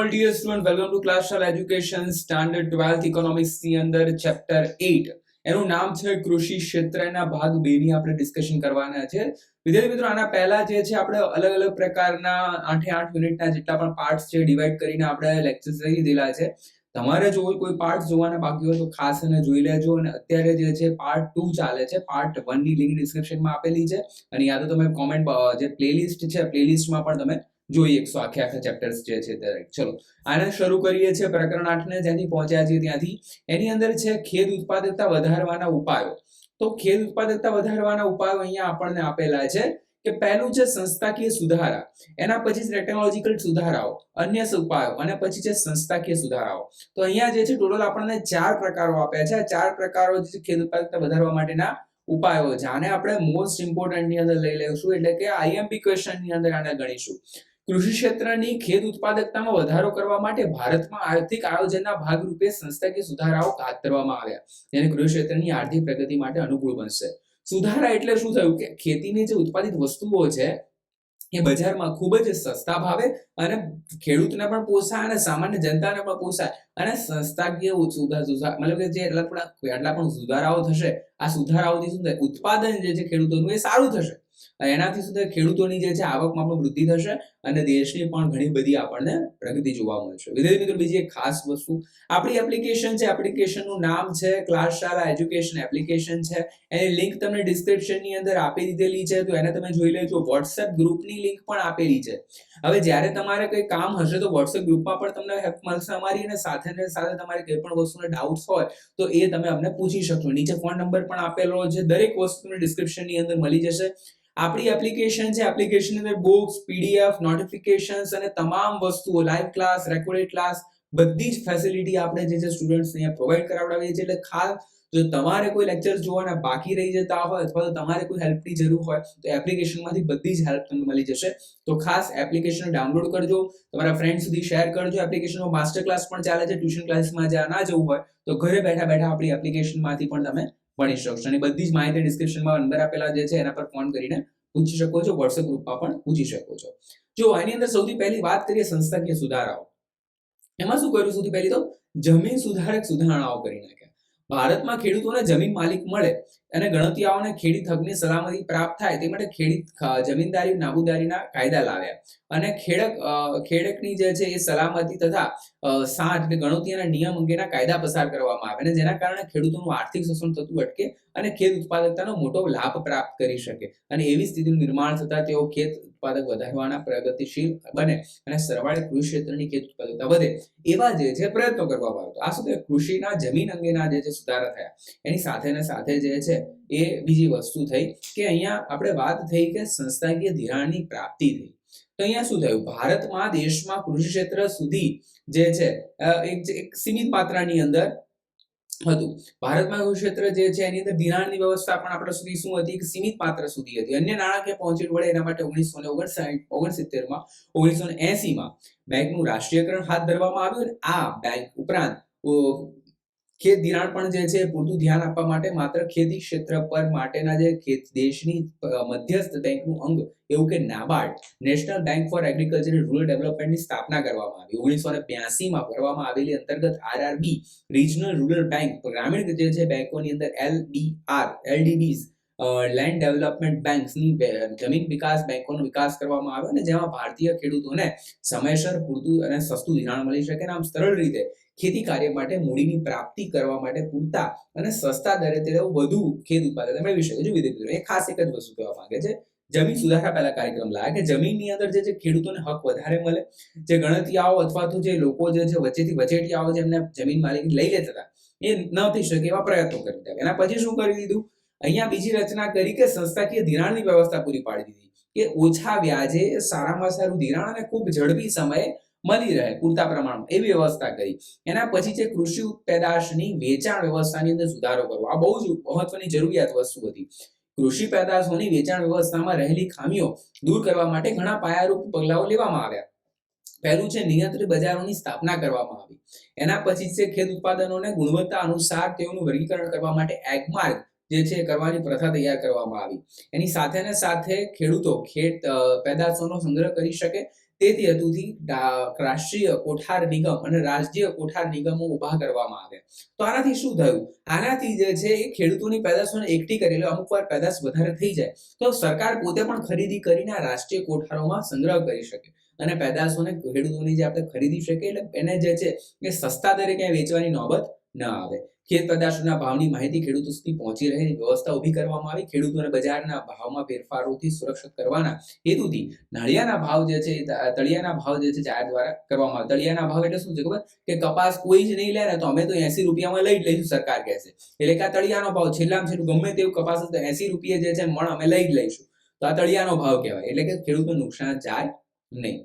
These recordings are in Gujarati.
All dear student welcome to class education standard 12th ઇકોનોમિક્સની અંદર ચેપ્ટર 8 એનું નામ છે કૃષિ ક્ષેત્રના ભાગ બે ની આપણે ડિસ્કશન કરવાના છે. વિદ્યાર્થી મિત્રો, આના પહેલા જે છે, આપણે અલગ અલગ પ્રકારના આઠે આઠ યુનિટના જેટલા પણ પાર્ટ્સ છે ડિવાઈડ કરીને આપણે લેક્ચર્સ લઈ લીધેલા છે. તમારે જો કોઈ પાર્ટ જોવાના બાકી હોય તો ખાસ એને જોઈ લેજો. અને અત્યારે જે છે પાર્ટ ટુ ચાલે છે. પાર્ટ વનની લિંક ડિસ્ક્રિપ્શનમાં આપેલી છે. અને યા તો તમે કોમેન્ટ જે પ્લેલિસ્ટ છે પ્લેલિસ્ટમાં પણ તમે જોઈ એકસો આખે આખા ચેપ્ટર્સ જે છે દરેક ચલો, આને શરૂ કરીએ છીએ પ્રકરણ આઠને, જ્યાંથી પહોંચ્યા છીએ ત્યાંથી. એની અંદર છે ખેત ઉત્પાદકતા વધારવાના ઉપાયો. તો ખેત ઉત્પાદકતા વધારવાના ઉપાયો અહીંયા આપણને આપેલા છે કે પહેલું છે સંસ્થાકીય સુધારા. એના પછી છે ટેકનોલોજીકલ સુધારાઓ, અન્ય ઉપાયો, અને પછી છે સંસ્થાકીય સુધારાઓ. તો અહીંયા જે છે ટોટલ આપણને ચાર પ્રકારો આપ્યા છે. ચાર પ્રકારો જે ખેત ઉત્પાદકતા વધારવા માટેના ઉપાયો છે. આને આપણે મોસ્ટ ઇમ્પોર્ટન્ટની અંદર લઈ લઈશું, એટલે કે આઈએમપી ક્વેશ્ચનની અંદર આને ગણીશું. કૃષિ ક્ષેત્રની ખેત ઉત્પાદકતામાં વધારો કરવા માટે ભારતમાં આર્થિક આયોજનના ભાગરૂપે સંસ્થાકીય સુધારાઓ હાથ ધરવામાં આવ્યા જેને કૃષિ ક્ષેત્રની આર્થિક પ્રગતિ માટે અનુકૂળ બનશે. સુધારા એટલે શું થયું? કે ખેતીની જે ઉત્પાદિત વસ્તુઓ છે, એ બજારમાં ખૂબ જ સસ્તા ભાવે અને ખેડૂતને પણ પોસાય અને સામાન્ય જનતાને પણ પોસાય. અને સંસ્થાકીય મતલબ કે જે એટલા પણ સુધારાઓ થશે, આ સુધારાઓથી શું થાય? ઉત્પાદન જે છે ખેડૂતોનું એ સારું થશે. એનાથી સુધી ખેડૂતોની જે છે, આવકમાં પણ વૃદ્ધિ થશે અને દેશની પણ ઘણી બધી આપણને પ્રગતિ જોવા મળશે. વિદ્યાર્થી મિત્રો, બીજી એક ખાસ વસ્તુ. આપણી એપ્લિકેશન છે એપ્લિકેશનનું નામ છે ક્લાસ શાળા એજ્યુકેશન એપ્લિકેશન છે. એની લિંક તમને ડિસ્ક્રિપ્શનની અંદર આપી દીધેલી છે, તો એને તમે જોઈ લેજો. વોટ્સએપ ગ્રુપની લિંક પણ આપેલી છે. હવે જ્યારે તમારે કંઈ કામ હશે, તો વોટ્સએપ ગ્રુપમાં પણ તમને હેલ્પ મળશે અમારી અને સાથે સાથે તમારે કોઈ પણ વસ્તુને ડાઉટ્સ હોય, તો એ તમે અમને પૂછી શકશો. નીચે ફોન નંબર પણ આપેલો છે. દરેક વસ્તુને ડિસ્ક્રિપ્શનની અંદર મળી જશે. આપણી એપ્લિકેશન છે એપ્લિકેશનની અંદર બુક્સ પીડીએફ નોટિફિકેશન્સ અને તમામ વસ્તુઓ લાઈવ ક્લાસ રેકોર્ડેડ ક્લાસ બધી જ ફેસિલિટી આપણે જે છે સ્ટુડન્ટ્સ અહીંયા પ્રોવાઈડ કરાવડાવીએ છીએ. એટલે ખાસ જો તમારે કોઈ લેક્ચર જોવાના બાકી રહી જતા હોય અથવા તો તમારે કોઈ હેલ્પની જરૂર હોય, તો એપ્લિકેશનમાંથી બધી જ હેલ્પ તમને મળી જશે. તો ખાસ એપ્લિકેશન ડાઉનલોડ કરજો, તમારા ફ્રેન્ડ સુધી શેર કરજો. એપ્લિકેશનમાં માસ્ટર ક્લાસ પણ ચાલે છે ટ્યુશન ક્લાસમાં જ્યાં ના જવું હોય, તો ઘરે બેઠા બેઠા આપણી એપ્લિકેશનમાંથી પણ તમે ભણી શકશો અને બધી જ માહિતી ડિસ્ક્રિપ્શનમાં અંદર આપેલા જે છે, એના પર ફોન કરીને પૂછી શકો છો વોટ્સએપ ગ્રુપમાં પણ પૂછી શકો છો. જો આની અંદર સૌથી પહેલી વાત કરીએ સંસ્થાકીય સુધારાઓ. એમાં શું કર્યું સૌથી પહેલી તો જમીન સુધારક સુધારણાઓ કરી નાખ્યા. ભારતમાં ખેડૂતોને જમીન માલિક મળે અને ગણતિયાઓને ખેડી હકની સલામતી પ્રાપ્ત થાય તે માટે ખેડી જમીનદારી, નાબૂદારીના કાયદા લાવ્યા. અને ખેડક ખેડકની જે છે એ સલામતી તથા સાઠ એટલે ગણતિયાના નિયમ અંગેના કાયદા પસાર કરવામાં આવે અને જેના કારણે ખેડૂતોનું આર્થિક શોષણ થતું અટકે અને ખેત ઉત્પાદકતાનો મોટો લાભ પ્રાપ્ત કરી શકે. અને એવી સ્થિતિનું નિર્માણ થતા તેઓ ખેત ઉત્પાદક વધારવાના પ્રગતિશીલ બને અને સરવાળે કૃષિ ક્ષેત્રની ખેત ઉત્પાદકતા વધે, એવા જે છે પ્રયત્નો કરવામાં આવ્યો આ શું કૃષિના જમીન અંગેના જે છે સુધારા થયા, એની સાથે સાથે જે છે એ બીજી વસ્તુ થઈ કે અહીંયા આપણે વાત થઈ કે સંસ્થાકીય ધિરાણની પ્રાપ્તિ થઈ. તો અહીંયા શું થયું? ભારતમાં દેશમાં કૃષિ ક્ષેત્ર સુધી જે છે એક સીમિત માત્રાની અંદર હતું. ભારતમાં એવું ક્ષેત્ર જે છે, એની અંદર ધિરાણની વ્યવસ્થા પણ આપણા સુધી શું હતી? કે સીમિત પાત્ર સુધી હતી. અન્ય નાણાકીય પહોંચી વળે એના માટે ઓગણીસો ને ઓગણસાઠ ઓગણસિત્તેરમાં ઓગણીસો ને એસી માં બેંકનું રાષ્ટ્રીયકરણ હાથ ધરવામાં આવ્યું અને આ બેંક ઉપરાંત ખેત ધિરાણ પણ જે છે પૂરતું ધ્યાન આપવા માટે માત્ર ખેતી ક્ષેત્ર પર માટેના જે ખેત દેશની મધ્યસ્થ બેંકનું અંગ એવું કે NABARD, national bank for agriculture rural ડેવલપમેન્ટની સ્થાપના કરવામાં આવી. ઓગણીસો ને બ્યાસીમાં કરવામાં આવેલી અંતર્ગત આરઆરબી, રિજનલ રૂરલ બેંક, ગ્રામીણ જે છે બેંકોની અંદર એલબીઆર એલડીબીઝ લેન્ડ ડેવલપમેન્ટ બેંક્સની જમીન વિકાસ બેંકોનો વિકાસ કરવામાં આવ્યો અને જેમાં ભારતીય ખેડૂતોને સમયસર પૂરતું અને સસ્તું ધિરાણ મળી શકે અને આમ સરળ રીતે ખેતી કાર્ય માટે મૂડીની પ્રાપ્તિ કરવા માટે પૂરતા અને સસ્તા દરે તેઓ વધુ ખેત ઉત્પાદન મેળવી શકે જો વિદ્યાર્થીઓ એ ખાસ એક જ વસ્તુ કહેવા માંગે છે. જમીન સુધારા પહેલા કાર્યક્રમ લાયા કે જમીનની અંદર જે ખેડૂતોને હક વધારે મળે, જે ગણતિયાઓ અથવા તો જે લોકો જે છે વચ્ચેથી વચેટિયાઓ જેમને જમીન માલિકી લઈ લેતા હતા, એ ન થઈ શકે એવા પ્રયત્નો કરી દીધા એના પછી શું કરી દીધું? અહીંયા બીજી રચના કરી કે સંસ્થાકીય ધિરાણની વ્યવસ્થા પૂરી પાડી દીધી કે ઓછા વ્યાજે સારામાં સારું ધિરાણ અને ખૂબ ઝડપી સમયે મળી રહે પૂરતા પ્રમાણમાં એવી વ્યવસ્થા કરી. એના પછી છે કૃષિ પેદાશની વેચાણ વ્યવસ્થાની અંદર સુધારો કરવો. આ બહુ જ મહત્વની જરૂરિયાત વસ્તુ હતી. કૃષિ પેદાશોની વેચાણ વ્યવસ્થામાં રહેલી ખામીઓ દૂર કરવા માટે ઘણા પાયારૂપ પગલાઓ લેવામાં આવ્યા. પહેલું છે નિયંત્રિત બજારોની સ્થાપના કરવામાં આવી. એના પછી છે ખેત ઉત્પાદનોને ગુણવત્તા અનુસાર તેઓનું વર્ગીકરણ કરવા માટે એગમાર્ગ જે છે કરવાની પ્રથા તૈયાર કરવામાં આવી. એની સાથે ને સાથે ખેડૂતો ખેત પેદાશોનો સંગ્રહ કરી શકે. તેથી હેતુથી રાષ્ટ્રીય કોઠાર નિગમ અને રાજ્ય કોઠાર નિગમો ઊભા કરવામાં આવે તો આનાથી શું થયું? આનાથી જે છે એ ખેડૂતોની પેદાશોને એકઠી કરી લે, અમુક વાર પેદાશ વધારે થઈ જાય. તો સરકાર પોતે પણ ખરીદી કરીને આ રાષ્ટ્રીય કોઠારોમાં સંગ્રહ કરી શકે. અને પેદાશોને ખેડૂતોની જે આપણે ખરીદી શકીએ, એટલે એને જે છે એ સસ્તા દરે ક્યાંય વેચવાની નોબત ન આવે. ખેત પેદાશોના ભાવની માહિતી ખેડૂતો સુધી પહોંચી રહે વ્યવસ્થા ઊભી કરવામાં આવી. ખેડૂતોને બજારના ભાવમાં ફેરફારોથી સુરક્ષિત કરવાના હેતુથી નળિયાના ભાવ જે છે તળિયાના ભાવ જે છે જાહેર દ્વારા કરવામાં આવે. તળિયાના ભાવ એટલે શું છે ખબર? કે કપાસ કોઈ જ નહીં લે ને તો અમે તો એસી રૂપિયામાં લઈ જ લઈશું સરકાર કહેશે એટલે કે આ તળિયાનો ભાવ છેલ્લામાં છેલ્લું ગમે તેવું કપાસ તો એસી રૂપિયા જે છે મણ અમે લઈ જ લઈશું. તો આ તળિયાનો ભાવ કહેવાય. એટલે કે ખેડૂતો નુકસાન જાય નહીં.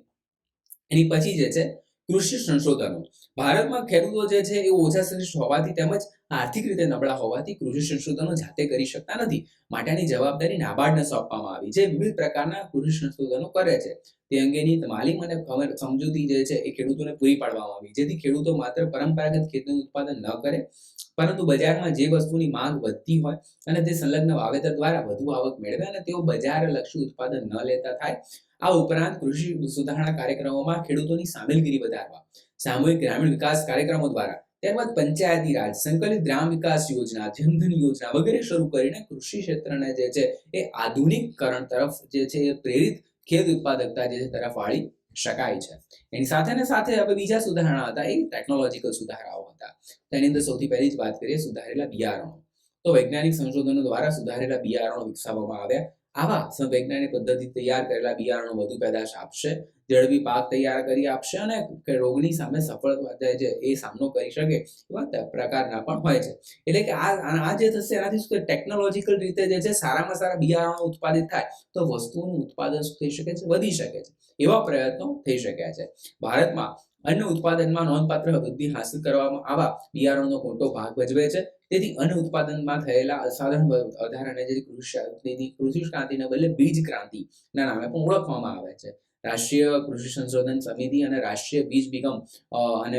એની પછી જે છે કૃષિ સંશોધનો. ભારતમાં ખેડૂતો જે છે એ ઓછા શ્રેષ્ઠ હોવાથી તેમજ આર્થિક રીતે નબળા હોવાથી કૃષિ સંશોધનો જાતે કરી શકતા નથી. માટેની જવાબદારી નાબાર્ડને સોંપવામાં આવી જે વિવિધ પ્રકારના કૃષિ સંશોધનો કરે છે. તે અંગેની તાલીમ અને સમજૂતી જે છે એ ખેડૂતોને પૂરી પાડવામાં આવી. જેથી ખેડૂતો માત્ર પરંપરાગત ખેતીનું ઉત્પાદન ન કરે પરંતુ બજારમાં જે વસ્તુની માંગ વધતી હોય અને તે સંલગ્ન વાવેતર દ્વારા વધુ આવક મેળવે અને તેઓ બજારલક્ષી ઉત્પાદન ન લેતા થાય, આ ઉપરાંત કૃષિ સુધારણા કાર્યક્રમોમાં ખેડૂતોની સામેલગીરી વધારવા, સામૂહિક ગ્રામીણ વિકાસ કાર્યક્રમો દ્વારા ત્યારબાદ પંચાયતી રાજ, સંકલિત ગ્રામ વિકાસ યોજના, જનધન યોજના વગેરે શરૂ કરીને કૃષિ ક્ષેત્રને જે છે એ આધુનિકકરણ તરફ જે છે એ પ્રેરિત ખેત ઉત્પાદકતા જે છે તરફ વાળી શકાય છે. એની સાથે ને સાથે હવે બીજા સુધારણા હતા, એ ટેકનોલોજીકલ સુધારાઓ હતા. તેની અંદર સૌથી પહેલી જ વાત કરીએ સુધારેલા બિયારણો. તો વૈજ્ઞાનિક સંશોધનો દ્વારા સુધારેલા બિયારણો વિકસાવવામાં આવ્યા. આવા સ- વૈજ્ઞાનિક પદ્ધતિ તૈયાર કરેલા બિયારણો વધુ પેદાશ આપશે, ઝડપી પાક તૈયાર કરી આપશે અને રોગની સામે સફળ જે એ સામનો કરી શકે એવા પ્રકારના પણ હોય છે. એટલે કે આ આ જે થશે એનાથી શું ટેકનોલોજીકલ રીતે જે છે સારામાં સારા બિયારણો ઉત્પાદિત થાય, તો વસ્તુઓનું ઉત્પાદન થઈ શકે છે? વધી શકે છે. એવા પ્રયત્નો થઈ શક્યા છે. ભારતમાં અન્ય ઉત્પાદનમાં નોંધપાત્ર વૃદ્ધિ હાંસલ કરવામાં આવા બિયારણનો મોટો ભાગ ભજવે છે. તેથી અન્ન ઉત્પાદનમાં થયેલા અસાધારણ વધારાને જે કૃષિ કૃષિ ક્રાંતિને બદલે બીજ ક્રાંતિના નામે પણ ઓળખવામાં આવે છે. રાષ્ટ્રીય કૃષિ સંશોધન સમિતિ અને રાષ્ટ્રીય બીજ નિગમ અને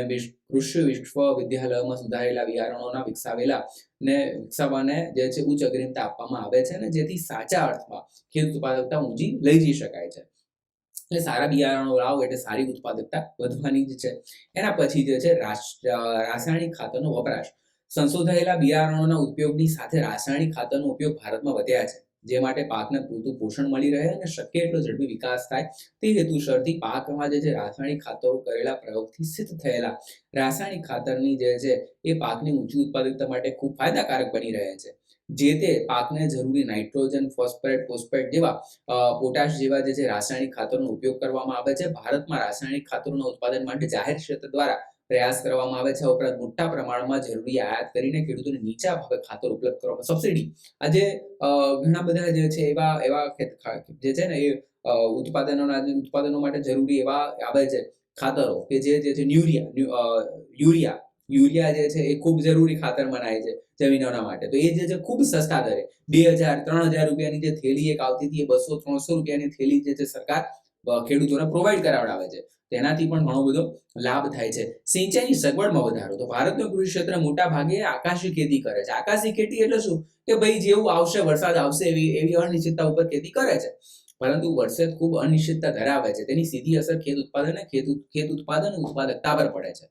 કૃષિ વિશ્વવિદ્યાલયોમાં સુધારેલા બિયારણોના વિકસાવેલા ને વિકસાવવાને જે છે ઉચ્ચ અગ્રિમતા આપવામાં આવે છે અને જેથી સાચા અર્થમાં ખેત ઉત્પાદકતા ઊંચી લઈ જઈ શકાય છે. એટલે સારા બિયારણો લાવો એટલે સારી ઉત્પાદકતા વધવાની જ છે. એના પછી જે છે રાસાયણિક ખાતરનો વપરાશ. સંશોધાયેલા બિયારણોના ઉપયોગની સાથે રાસાયણિક ખાતરનો ઉપયોગ ભારતમાં વધ્યા છે. જે માટે પાકને પૂરતું પોષણ મળી રહે અને શક્ય એટલો ઝડપી વિકાસ થાય તે હેતુસરથી પાકમાં જે રાસાયણિક ખાતરો કરેલા પ્રયોગથી સિદ્ધ થયેલા રાસાયણિક ખાતરની જે છે એ પાકની ઊંચી ઉત્પાદકતા માટે ખૂબ ફાયદાકારક બની રહે છે. જે તે પાકને જરૂરી નાઇટ્રોજન, ફોસ્ફેટ ફોસ્ફેટ જેવા પોટાશ જેવા જે છે રાસાયણિક ખાતરનો ઉપયોગ કરવામાં આવે છે. ભારતમાં રાસાયણિક ખાતરોના ઉત્પાદન માટે જાહેર ક્ષેત્ર દ્વારા પ્રયાસ કરવામાં આવે છે. ઉપરાંત મોટા પ્રમાણમાં જરૂરી આયાત કરીને ખેડૂતોને નીચા ભાવે ખાતર ઉપલબ્ધ કરવામાં સબસિડી. આજે ઘણા બધા જે છે એવા એવા જે છે ને એ ઉત્પાદનોના, ઉત્પાદનો માટે જરૂરી એવા આવે છે ખાતરો કે જે જે છે ન્યુરિયા યુરિયા. યુરિયા જે છે એ ખૂબ જરૂરી ખાતર મનાય છે જમીનોના માટે. તો એ જે છે ખૂબ સસ્તા દરે. બે હજાર, ત્રણ હજાર રૂપિયાની જે થેલી એક આવતી હતી એ બસો, ત્રણસો રૂપિયાની થેલી જે છે સરકાર ખેડૂતોને પ્રોવાઈડ કરાવડાવે છે. તેનાથી પણ ઘણો બધો લાભ થાય છે. સિંચાઈની સગવડમાં વધારો. તો ભારતનું કૃષિ ક્ષેત્ર મોટા ભાગે આકાશી ખેતી કરે છે. આકાશી ખેતી એટલે શું? કે ભાઈ જેવું આવશે, વરસાદ આવશે એવી એવી અનિશ્ચિતતા ઉપર ખેતી કરે છે. પરંતુ વરસાદ ખૂબ અનિશ્ચિતતા ધરાવે છે. તેની સીધી અસર ખેત ઉત્પાદન ખેત ખેત ઉત્પાદન ઉત્પાદકતા પર પડે છે.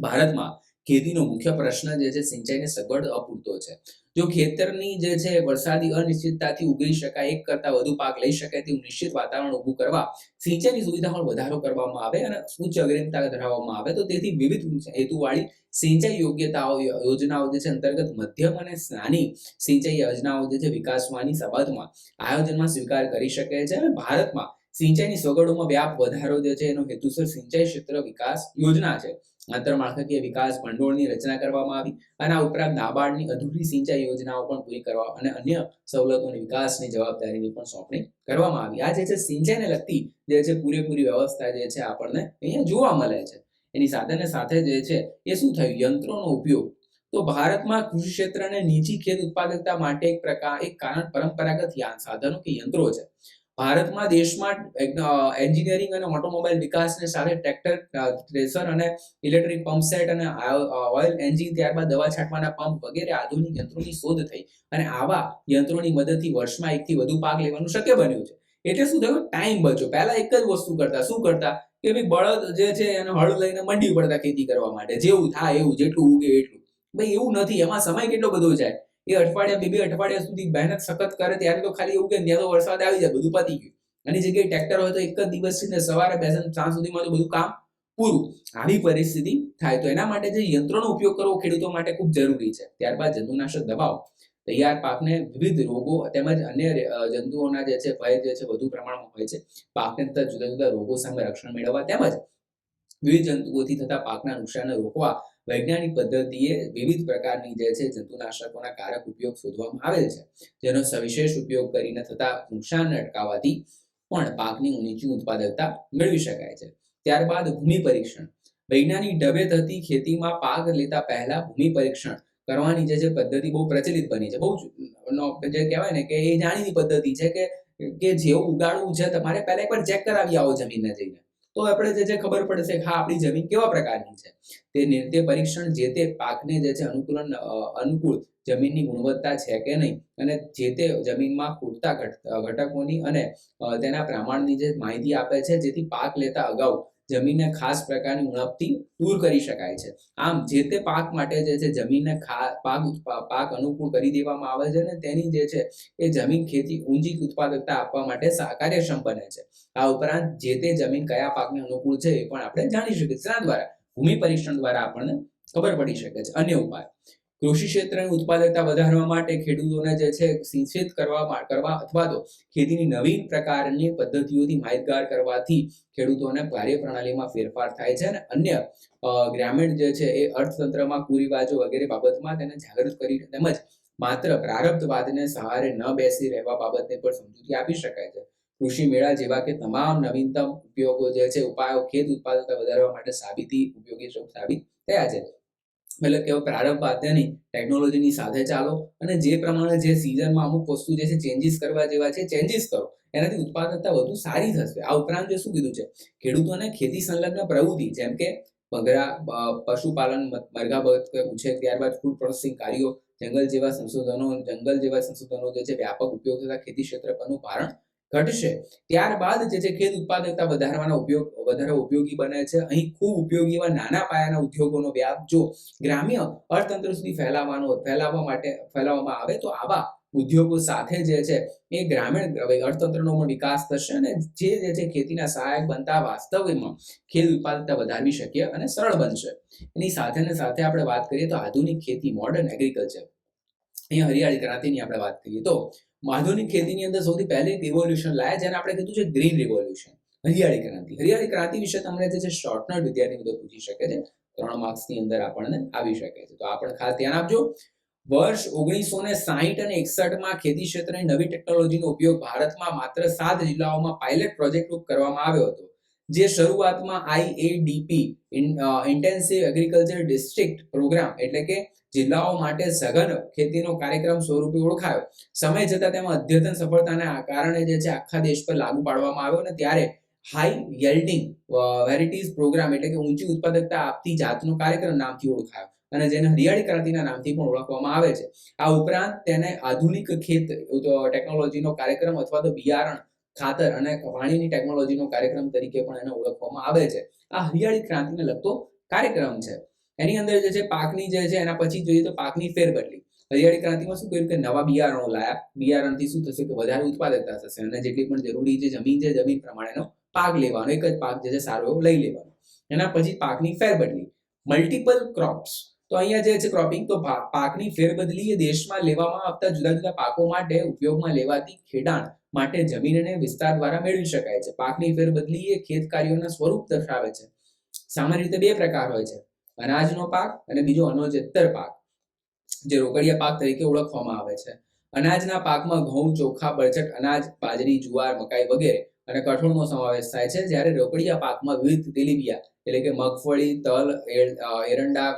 ભારતમાં ખેતીનો મુખ્ય પ્રશ્ન જે છે, સિંચાઈની સગવડ અપૂરતો છે. જો ખેતરની જે છે વરસાદી અનિશ્ચિતતાથી ઉગરી શકાય, એક કરતા વધુ પાક લઈ શકાય તેવું નિશ્ચિત વાતાવરણ ઊભું કરવા સિંચાઈની સુવિધામાં વધારો કરવામાં આવે અને ઉચ્ચ અગ્રિમતા ધરાવવામાં આવે. તો તેથી વિવિધ હેતુવાળી સિંચાઈ યોગ્યતાઓ, યોજનાઓ જે છે અંતર્ગત મધ્યમ અને નાની સિંચાઈ યોજનાઓ જે છે વિકાસવાની સંબંધમાં આયોજનમાં સ્વીકાર કરી શકે છે અને ભારતમાં સિંચાઈની સગવડોમાં વ્યાપ વધારો જે છે એનો હેતુસર સિંચાઈ ક્ષેત્ર વિકાસ યોજના છે. આંતરમાળખાકીય વિકાસ, ભંડોળની રચના કરવામાં આવી અને આ ઉપરાંત નાબાર્ડની અધૂરી સિંચાઈ યોજનાઓ પણ પૂરી કરવા અને અન્ય સવલતોની વિકાસની જવાબદારીની પણ સોંપણી કરવામાં આવી. આ જે છે સિંચાઈને લગતી જે છે પૂરેપૂરી વ્યવસ્થા જે છે આપણને અહીંયા જોવા મળે છે. એની સાથે સાથે જે છે એ શું થયું? યંત્રોનો ઉપયોગ. તો ભારતમાં કૃષિ ક્ષેત્રને નીચી ખેત ઉત્પાદકતા માટે એક પ્રકાર, એક કારણ પરંપરાગત સાધનો કે યંત્રો છે. ભારતમાં દેશમાં એન્જિનિયરિંગ અને ઓટોમોબાઈલ વિકાસને સાથે ટ્રેક્ટર થ્રેસર અને ઇલેક્ટ્રિક પંપ સેટ અને ઓઇલ એન્જિન ત્યારબાદ દવા છાંટવાના પંપ વગેરે આધુનિક યંત્રોની શોધ થઈ અને આવા યંત્રોની મદદથી વર્ષમાં એકથી વધુ પાક લેવાનું શક્ય બન્યું છે. એટલે શું થયું? ટાઈમ બચ્યો. પહેલા એક જ વસ્તુ કરતા. શું કરતા? કે ભાઈ બળદ જે છે એને હળ લઈને મંડી પડતા ખેતી કરવા માટે. જેવું થાય એવું, જેટલું ઉગે એટલું. ભાઈ એવું નથી. એમાં સમય કેટલો બધો જાય? એ અઠવાડિયા બે બે અઠવાડિયા સુધી મહેનત સખત કરે, ત્યારે તો ખાલી એવું કે ત્યાં તો વરસાદ આવી જાય, બધું પતી ગયું. એની જગ્યાએ ટ્રેક્ટર હોય તો એક જ દિવસ છે ને સવારે બેસે સાંજ સુધીમાં તો બધું કામ પૂરું. આવી પરિસ્થિતિ થાય. તો એના માટે જે યંત્રોનો ઉપયોગ કરવો ખેડૂતો માટે ખૂબ જરૂરી છે. ત્યારબાદ જંતુનાશક દવાઓ. તૈયાર પાકને વિવિધ રોગો તેમજ અન્ય જંતુઓના જે છે, ભય જે છે, વધુ પ્રમાણમાં હોય છે, પાકને જુદા જુદા રોગો સામે રક્ષણ મેળવવા તેમજ વિવિધ જંતુઓથી થતા પાકના નુકસાનને રોકવા વૈજ્ઞાનિક પદ્ધતિએ વિવિધ પ્રકારની જે છે જંતુનાશકોના કારક ઉપયોગ શોધવામાં આવેલ છે. જેનો સવિશેષ ઉપયોગ કરીને થતા નુકસાન અટકાવવાથી પણ પાકની ઊંચી ઉત્પાદકતા મેળવી શકાય છે. ત્યારબાદ ભૂમિ પરીક્ષણ. વૈજ્ઞાનિક ઢબે થતી ખેતીમાં પાક લેતા પહેલા ભૂમિ પરીક્ષણ કરવાની જે છે પદ્ધતિ બહુ પ્રચલિત બની છે. બહુ જ કહેવાય ને કે એ જાણીતી પદ્ધતિ છે કે કે જેવું ઉગાડવું છે, તમારે પહેલા એકવાર ચેક કરાવી આવો જમીનને જઈને. તો આપણે જે છે ખબર પડશે કે હા, આપણી જમીન કેવા પ્રકારની છે. તે નિર્તે પરીક્ષણ જે તે પાકને જે છે અનુકૂલન અનુકૂળ જમીનની ગુણવત્તા છે કે નહીં અને જે તે જમીનમાં ખૂટતા ઘટકોની અને તેના પ્રમાણની જે માહિતી આપે છે જેથી પાક લેતા અગાઉ જમીનને ખાસ પ્રકારની ઉણપથી દૂર કરી શકાય છે. આમ, જે તે પાક માટે જે છે, જમીનને પાક પાક અનુકૂળ કરી દેવામાં આવે છે અને તેની જે છે, એ જમીન ખેતી ઊંચી ઉત્પાદકતા આપવા માટે સહકાર્યક્ષમ બને છે. આ ઉપરાંત, જે તે જમીન કયા પાકને અનુકૂળ છે એ પણ આપણે જાણી શકીએ છીએ. દ્વારા, ભૂમિ પરીક્ષણ દ્વારા આપણને ખબર પડી શકે છે. અન્ય ઉપાય. કૃષિ ક્ષેત્રની ઉત્પાદકતા વધારવા માટે ખેડૂતોને જે છે સિંચિત કરવા કરવા અથવા તો ખેતીની નવીન પ્રકારની પદ્ધતિઓથી માહિતગાર કરવાથી ખેડૂતોને કાર્યપ્રણાલીમાં ફેરફાર થાય છે અને અન્ય ગ્રામીણ જે છે એ અર્થતંત્રમાં કુરિવાજો વગેરે બાબતમાં તેને જાગૃત કરી તેમજ માત્ર પ્રારબ્ધવાદને સહારે ન બેસી રહેવા બાબતને પણ સમજૂતી આપી શકાય છે. કૃષિ મેળા જેવા કે તમામ નવીનતમ ઉપયોગો જે છે, ઉપાયો ખેત ઉત્પાદકતા વધારવા માટે સાબિતી ઉપયોગી સાબિત થયા છે. મતલબ કે પ્રારંભ બાદ નહીં ટેકનોલોજીની સાથે ચાલો અને જે પ્રમાણે જે સિઝનમાં અમુક વસ્તુ જે છે ચેન્જીસ કરવા જેવા છે ચેન્જીસ કરો. એનાથી ઉત્પાદકતા વધુ સારી થશે. આ ઉપરાંત જે શું કીધું છે? ખેડૂતોને ખેતી સંલગ્ન પ્રવૃત્તિ, જેમ કે બગરા પશુપાલન, મ- મરઘા બતક ઉછેર ત્યારબાદ ફૂડ પ્રોસેસિંગ કાર્યો, જંગલ જેવા સંશોધનો, જંગલ જેવા સંશોધનો જે છે, વ્યાપક ઉપયોગ થતા ખેતી ક્ષેત્ર પરનું ભારણ ઘટશે. ત્યારબાદ જે છે ખેત ઉત્પાદકતા વધારવાના ઉપયોગ, વધારે ઉપયોગી બને છે. અહીં ખૂબ ઉપયોગી એવા નાના પાયાના ઉદ્યોગોનો વ્યાપ જો ગ્રામ્ય અર્થતંત્ર સુધી ફેલાવવાનો ફેલાવવા માટે, ફેલાવવામાં આવે તો આવા ઉદ્યોગો સાથે જે છે એ ગ્રામીણ અર્થતંત્રનો પણ વિકાસ થશે અને જે જે છે ખેતીના સહાયક બનતા વાસ્તવમાં ખેત ઉત્પાદકતા વધારવી શક્ય અને સરળ બનશે. એની સાથે ને સાથે આપણે વાત કરીએ તો આધુનિક ખેતી મોડર્ન એગ્રીકલ્ચર અહીંયા હરિયાળી ક્રાંતિની આપણે વાત કરીએ તો આધુનિક ખેતીની અંદર સૌથી પહેલી રિવોલ્યુશન લાયા જેને આપણે કીધું છે ગ્રીન રિવોલ્યુશન હરિયાળી ક્રાંતિ. હરિયાળી ક્રાંતિ વિશે તમને જે છે શોર્ટનર વિદ્યાર્થી મિત્રો પૂછી શકે છે. ત્રણ માર્ક્સની અંદર આપણને આવી શકે છે. તો આપણે ખાસ ધ્યાન આપજો. વર્ષ ઓગણીસો ને સાહીઠ અને એકસઠમાં ખેતી ક્ષેત્રની નવી ટેકનોલોજીનો ઉપયોગ ભારતમાં માત્ર સાત જિલ્લાઓમાં પાયલટ પ્રોજેક્ટ કરવામાં આવ્યો હતો. જે શરૂઆતમાં IADP intensive agriculture district programme એટલે કે જિલ્લાઓ માટે સઘન ખેતીનો કાર્યક્રમ સ્વરૂપે ઓળખાયો. સમય જતાં તેમાં અદ્યતન સફળતાના કારણે જે છે આખા દેશ પર લાગુ પાડવામાં આવ્યો અને ત્યારે હાઈ યલ્ડિંગ વેરાઇટીઝ પ્રોગ્રામ એટલે કે ઊંચી ઉત્પાદકતા આપતી જાતનો કાર્યક્રમ નામથી ઓળખાયો અને જેને હરિયાળી ક્રાંતિના નામથી પણ ઓળખવામાં આવે છે. આ ઉપરાંત તેને આધુનિક ખેત ટેકનોલોજીનો કાર્યક્રમ અથવા તો બિયારણ ખાતર અને વાણીની ટેકનોલોજીનો કાર્યક્રમ તરીકે પણ એને ઓળખવામાં આવે છે. આ હરિયાળી ક્રાંતિને લગતો કાર્યક્રમ છે. એની અંદર જે છે, પાકની જે છે, એના પછી જોઈએ તો પાકની ફેરબદલી. હરિયાળી ક્રાંતિમાં શું કર્યું કે નવા બિયારણો લાયા. બિયારણથી શું થશે કે વધારે ઉત્પાદકતા થશે અને જેટલી પણ જરૂરી જે જમીન છે, જમીન પ્રમાણેનો પાક લેવાનો, એક જ પાક જે છે, સારો એવો લઈ લેવાનો. એના પછી પાકની ફેરબદલી. મલ્ટિપલ ક્રોપ્સ તો અહીંયા જે છે ક્રોપિંગ તો પાકની ફેરબદલી એ દેશમાં લેવામાં આવતા જુદા જુદા પાકો માટે ઉપયોગમાં લેવાતી ખેડાણ. માટે જમીન અને વિસ્તાર દ્વારા મેળવી શકાય છે. પાકની ફેરબદલી એ ખેત કાર્યોના સ્વરૂપ દર્શાવે છે. સામાન્ય રીતે બે પ્રકાર હોય છે. અનાજનો પાક અને બીજો અનોજેતર પાક, જે રોકડિયા પાક તરીકે ઓળખવામાં આવે છે. અનાજના પાકમાં ઘઉં, ચોખા બળચટ અનાજ, બાજરી, જુવાર, મકાઈ વગેરે અને કઠોળનો સમાવેશ થાય છે. જ્યારે રોકડિયા પાકમાં વિવિધ તેલીબિયા એટલે કે મગફળી, તલ એરંડા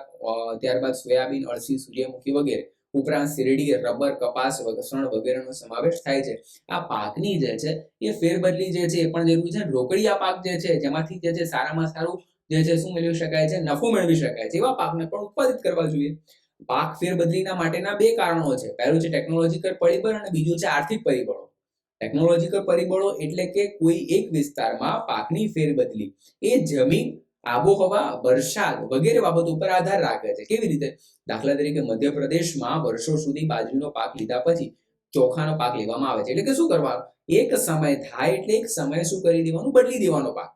ત્યારબાદ સોયાબીન, અળસી, સૂર્યમુખી વગેરે ઉપરાંત શેરડી, રબર, કપાસ વસણ વગેરેનો સમાવેશ થાય છે. આ પાકની જે છે એ ફેરબદલી જે છે એ પણ જરૂરી છે. રોકડિયા પાક જે છે, જેમાંથી જે છે સારામાં સારું જે છે શું મેળવી શકાય છે? નફો મેળવી શકાય છે. એવા પાકને પણ ઉત્પાદિત કરવા જોઈએ. પાક ફેરબદલીના માટેના બે કારણો છે. પહેલું છે ટેકનોલોજીકલ પરિબળ અને બીજું છે આર્થિક પરિબળો. ટેકનોલોજીકલ પરિબળો એટલે કે કોઈ એક વિસ્તારમાં પાકની ફેરબદલી. એ જમીન આબોહવા, વરસાદ વગેરે બાબતો ઉપર આધાર રાખે છે. કેવી રીતે? દાખલા તરીકે મધ્યપ્રદેશમાં વર્ષો સુધી બાજરીનો પાક લીધા પછી ચોખાનો પાક લેવામાં આવે છે. એટલે કે શું કરવાનું? એક સમય થાય એટલે એક સમય શું કરી દેવાનું? બદલી દેવાનો પાક.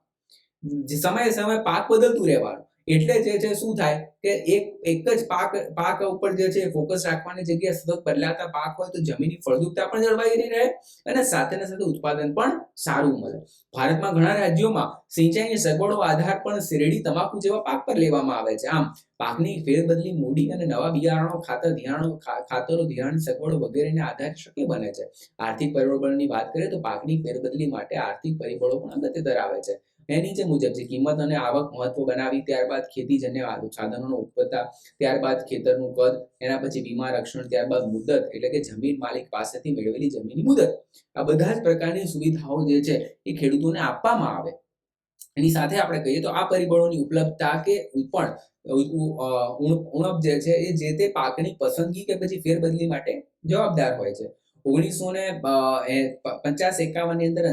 સમયે સમયે પાક બદલતું રહેવાનું. એટલે જે છે, શું થાય કે એક એક જ પાક પાક ઉપર જે છે ફોકસ રાખવાની જગ્યાએ સતત બદલાતા પાક હોય તો જમીનની ફળદ્રુપતા પણ જળવાઈ રહે અને સાથે સાથે ઉત્પાદન પણ સારું મળે. ભારતમાં ઘણા રાજ્યોમાં સિંચાઈની સગવડો આધાર પણ શેરડી તમાકુ જેવા પાક પર લેવામાં આવે છે. આમ, પાકની ફેરબદલી મૂડી અને નવા બિયારણો, ખાતર ધિયાણો ખાતરો ધિયાણ સગવડો વગેરેને આધારે શક્ય બને છે. આર્થિક પરિબળની વાત કરીએ તો પાકની ફેરબદલી માટે આર્થિક પરિબળો પણ અગત્ય ધરાવે છે. એ નીચે મુજબ છે, કિંમત અને આવક મહત્વ બનાવી ત્યારબાદ ખેતીજન્ય આ- સાધનોનો ઉપલબ્ધતા, ત્યારબાદ ખેતરનું કદ, એના પછી વીમા, રક્ષણ, ત્યારબાદ મુદત, એટલે કે જમીન માલિક પાસેથી મેળવેલી જમીનની મુદત. આ બધા જ પ્રકારની સુવિધાઓ જે છે, એ ખેડૂતોને આપવામાં આવે. એની સાથે આપણે કહીએ તો આ પરિબળોની ઉપલબ્ધતા કે પણ ઉણપ જે છે, એ જે તે પાકની પસંદગી કે પછી ફેરબદલી માટે જવાબદાર હોય છે. ઓગણીસો ને પચાસ એકાવનની અંદર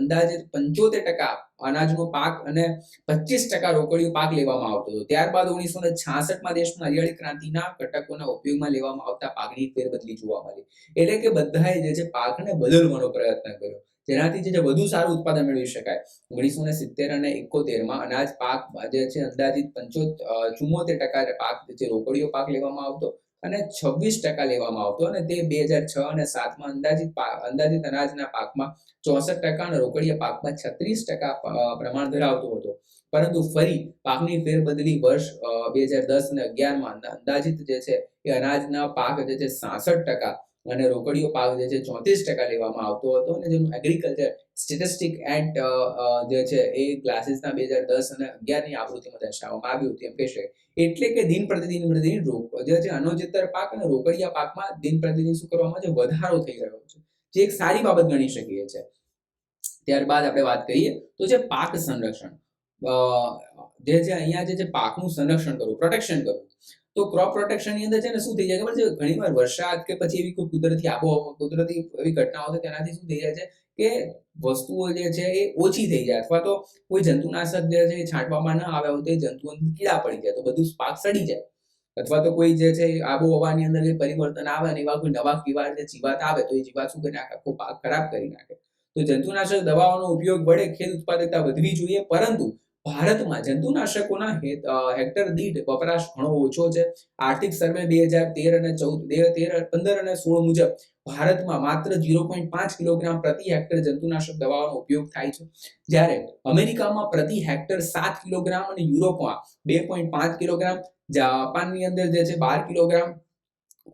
અંદાજે પંચોતેર ટકા અનાજનો પાક અને પચીસ ટકા રોકડીયો પાક લેવામાં આવતો હતો. ત્યારબાદ ઓગણીસો ને છાસઠમાં દેશમાં હરિયાળી ક્રાંતિના ઘટકોના ઉપયોગમાં લેવામાં આવતા પાકની ફેરબદલી જોવા મળી. એટલે કે બધાએ જે છે પાકને બદલવાનો પ્રયત્ન કર્યો. જેનાથી જે વધુ સારું ઉત્પાદન મેળવી શકાય. ઓગણીસો ને સિત્તેર અને એકોતેરમાં અનાજ પાક જે છે અંદાજિત પંચો ચુમ્મોતેર ટકા પાક જે રોકડીઓ પાક લેવામાં આવતો. અને છવ્વીસ ટકા લેવામાં આવતો અને તે બે હજાર છ અને સાતમાં અંદાજિત અંદાજિત અનાજના પાકમાં ચોસઠ ટકા અને રોકડીયા પાકમાં છત્રીસ ટકા પ્રમાણ ધરાવતો હતો. પરંતુ ફરી પાકની ફેરબદલી વર્ષ બે હજાર દસ અને અગિયારમાં અંદાજિત જે છે એ અનાજના પાક જે છે સાસઠ ટકા અને રોકડીયો પાક જે છે ચોત્રીસ ટકા લેવામાં આવતો હતો અને જેનું એગ્રીકલ્ચર સ્ટેટિસ્ટિક એન્ડ જે છે એ ક્લાસીસના બે હજાર દસ અને અગિયારની આવૃત્તિમાં દર્શાવવામાં આવ્યું હતું. એમ કહેશે. એટલે કે દિન પ્રતિદિન પ્રતિદિન રોક, જે છે અનોજેતર પાક અને રોકડિયા પાકમાં દિન પ્રતિદિન શું કરવામાં છે વધારો થઈ રહ્યો છે. જે એક સારી બાબત ગણી શકીએ છે ત્યારબાદ આપણે વાત કરીએ તો જે પાક સંરક્ષણ. જે છે અહીંયા જે પાકનું સંરક્ષણ કરવું પ્રોટેક્શન કરવું. તો ક્રોપ પ્રોટેક્શનની અંદર છે ને શું થઈ જાય ખબર છે? ઘણી વાર વરસાદ કે પછી એવી કોઈ કુદરતી આબોહવા, કુદરતી એવી ઘટનાઓ થાય તેનાથી શું થઈ જાય છે કે વસ્તુઓ જે છે એ ઓછી થઈ જાય અથવા તો કોઈ જંતુનાશક જે છે એ છાંટવામાં ન આવે તો એ જંતુઓ કીડા પડી જાય તો બધું પાક સડી જાય. અથવા તો કોઈ જે છે આબોહવાની અંદર જે પરિવર્તન આવે ને એવા કોઈ નવા પીવા જે જીવાત આવે તો એ જીવાત શું કરી નાખે? આખો પાક ખરાબ કરી નાખે. તો જંતુનાશક દવાઓનો ઉપયોગ વડે ખેત ઉત્પાદકતા વધવી જોઈએ પરંતુ ભારતમાં જંતુનાશકોના હેક્ટર દીઠ વપરાશ ઘણો ઓછો છે. આર્થિક સર્વે બે હજાર તેર અને ચૌદ, બે તેર, પંદર અને સોળ મુજબ ભારતમાં માત્ર ઝીરો પોઈન્ટ પાંચ કિલોગ્રામ પ્રતિ હેક્ટર જંતુનાશક દવાઓનો ઉપયોગ થાય છે. જ્યારે અમેરિકામાં પ્રતિ હેક્ટર સાત કિલોગ્રામ અને યુરોપમાં બે પોઈન્ટ પાંચ કિલોગ્રામ, જાપાનની અંદર જે છે બાર કિલોગ્રામ,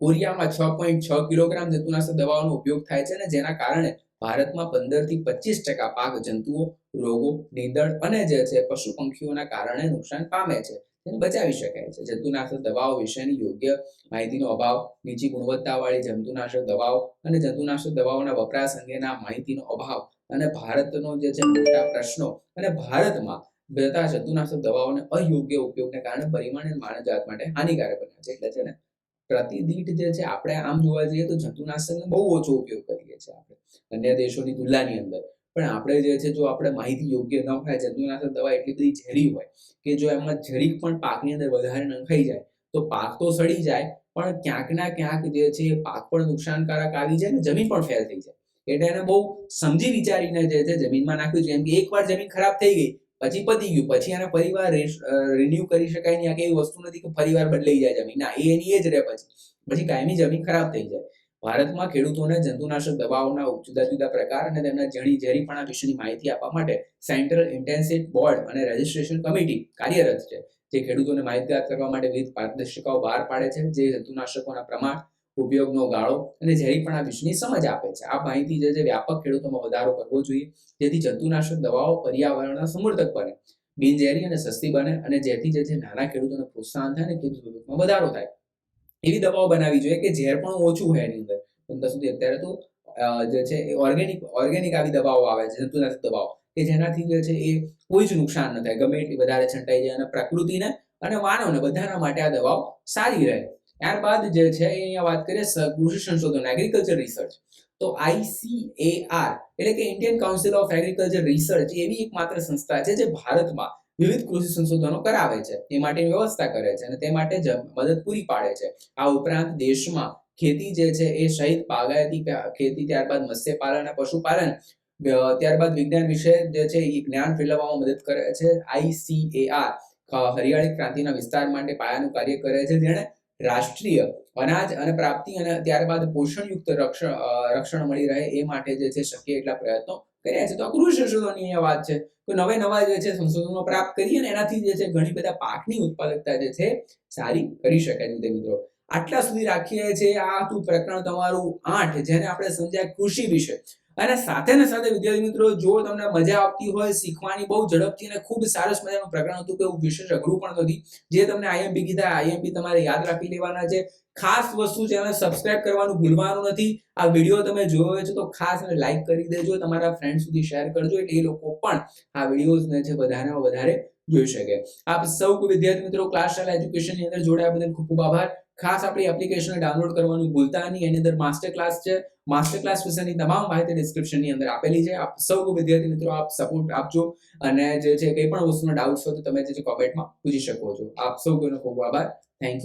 કોરિયામાં છ પોઈન્ટ છ કિલોગ્રામ જંતુનાશક દવાઓનો ઉપયોગ થાય છે અને જેના કારણે ભારતમાં પંદરથી પચીસ ટકા પાક જંતુઓ રોગો, નીંદણ અને જે છે પશુ પંખીઓના કારણે નુકસાન પામે છે. તેને બચાવી શકાય છે. જંતુનાશક દવાઓ વિશેની યોગ્ય માહિતીનો અભાવ, નીચી ગુણવત્તાવાળી જંતુનાશક દવાઓ અને જંતુનાશક દવાઓના વપરાશ અંગેના માહિતીનો અભાવ અને ભારતનો જે છે મોટા પ્રશ્નો અને ભારતમાં બધા જંતુનાશક દવાઓને અયોગ્ય ઉપયોગને કારણે પરિમાણ અને માનવજાત માટે હાનિકારક બને છે. એટલે છે ને પ્રતિદીઠ જે છે આપણે આમ જોવા જઈએ તો જંતુનાશકનો બહુ ઓછો ઉપયોગ કરીએ છીએ આપણે. અન્ય દેશોની તુલનાની અંદર. પણ આપણે જે છે, જો આપણે માહિતી યોગ્ય ન હોય જંતુનાશક દવા એટલી બધી ઝેરી હોય કે જો એમાં જરીક પણ પાકની અંદર વધારે નંખાઈ જાય, તો પાક તો સડી જાય, પણ ક્યાંક ના ક્યાંક જે છે પાક પણ નુકસાનકારક આવી જાય ને જમીન પણ ફેલ થઈ જાય. એટલે એને બહુ સમજી વિચારીને જે છે, જમીનમાં નાખ્યું છે. એમ કે એકવાર જમીન ખરાબ થઈ ગઈ, પછી પતી ગયું, પછી એને ફરીવાર રિન્યુ કરી શકાય નહીં એવી વસ્તુ નથી કે ફરીવાર બદલાઈ જાય જમીન. ના એની એ જ રહે પછી. પછી કાયમી જમીન ખરાબ થઈ જાય. ભારતમાં ખેડૂતોને જંતુનાશક દવાઓના જુદા જુદા પ્રકાર અને તેમના ઝેરી ઝેરીપણા વિશેની માહિતી આપવા માટે સેન્ટ્રલ ઇન્ટેન્સિવ બોર્ડ અને રજિસ્ટ્રેશન કમિટી કાર્યરત છે. જે ખેડૂતોને માહિતગાર કરવા માટે વિવિધ માર્ગદર્શિકાઓ બહાર પાડે છે. જે જંતુનાશકોના પ્રમાણ, ઉપયોગનો ગાળો અને ઝેરીપણા વિશેની સમજ આપે છે. આ માહિતી જે છે વ્યાપક ખેડૂતોમાં વધારો કરવો જોઈએ. જેથી જંતુનાશક દવાઓ પર્યાવરણના સમર્થક બને, બિનઝેરી અને સસ્તી બને અને જેથી જે છે નાના ખેડૂતોને પ્રોત્સાહન થાય અને ખેડૂત વધારો થાય. એવી દવાઓ બનાવી જોઈએ કે ઝેર પણ ઓછું હોય એની અંદર. પણ સુધી અત્યારે તો જે છે એ ઓર્ગેનિક ઓર્ગેનિક આવી દવાઓ આવે છે, જંતુનાશક દવાઓ, કે જેનાથી જે છે એ કોઈ જ નુકસાન ન થાય. ગમે એટલી વધારે છંટાઈ જાય અને પ્રકૃતિને અને માનવને બધાના માટે આ દવાઓ સારી રહે. ત્યારબાદ જે છે અહીંયા વાત કરીએ કૃષિ સંશોધન એગ્રીકલ્ચર રિસર્ચ તો આઈસીએઆર એટલે કે Indian council of agriculture research એવી એક માત્ર સંસ્થા છે જે ભારતમાં વિવિધ કૃષિ સંશોધનો કરાવે છે. તે માટેની વ્યવસ્થા કરે છે અને તે માટે જ મદદ પૂરી પાડે છે. આ ઉપરાંત દેશમાં ખેતી જે છે એ સહિત બાગાયતી ખેતી ત્યારબાદ મત્સ્યપાલન અને પશુપાલન ત્યારબાદ વિજ્ઞાન વિશે જે છે એ જ્ઞાન ફેલાવવામાં મદદ કરે છે. આઈસીએઆર હરિયાળી ક્રાંતિના વિસ્તાર માટે પાયાનું કાર્ય કરે છે. જેણે રાષ્ટ્રીય અનાજ અને પ્રાપ્તિ અને ત્યારબાદ પોષણયુક્ત રક્ષણ રક્ષણ મળી રહે એ માટે જે છે શક્ય એટલા પ્રયત્નો કર્યા છે. તો આ કૃષિ સંશોધનની અહીંયા વાત છે. તો નવે નવા જે છે સંશોધનો પ્રાપ્ત કરીએ અને એનાથી જે છે ઘણી બધા પાકની ઉત્પાદકતા જે છે સારી કરી શકાય છે મિત્રો. આટલા સુધી રાખીએ છીએ આ હતું પ્રકરણ તમારું આઠ, જેને આપણે સમજ્યા કૃષિ વિશે. અને સાથે ને સાથે વિદ્યાર્થી મિત્રો, જો તમને મજા આવતી હોય, શીખવાની બહુ ઝડપથી અને ખૂબ સરસ મજાનું પ્રકરણ હતું કે એવું વિશેષ અઘરું પણ નથી, જે તમને આઈએમપી કીધા આઈએમપી તમારે યાદ રાખી લેવાના છે. ખાસ વસ્તુ ચેનલ સબસ્ક્રાઇબ કરવાનું ભૂલવાનું નથી. આ વીડિયો તમે જોયો છે તો ખાસ અને લાઈક કરી દેજો, તમારા ફ્રેન્ડ સુધી શેર કરજો, એટલે એ લોકો પણ આ વિડીયોઝને છે વધારેમાં વધારે જોઈ શકે. આપ સૌ વિદ્યાર્થી મિત્રો ક્લાસ એજ્યુકેશનની અંદર જોડાયા બદલ ખૂબ ખૂબ આભાર. ખાસ આપણી એપ્લિકેશન ડાઉનલોડ કરવાનું ભૂલતા નહીં. એની અંદર માસ્ટર ક્લાસ છે. માસ્ટર ક્લાસ વિશેની તમામ માહિતી ડિસ્ક્રિપ્શનની અંદર આપેલી છે. આપ સૌ વિદ્યાર્થી મિત્રો, આપ સપોર્ટ આપજો. અને જે છે, કંઈ પણ વસ્તુનો ડાઉટ હોય તો તમે જે કોમેન્ટમાં પૂછી શકો છો. આપ સૌ કોઈનો ખૂબ આભાર. Thank you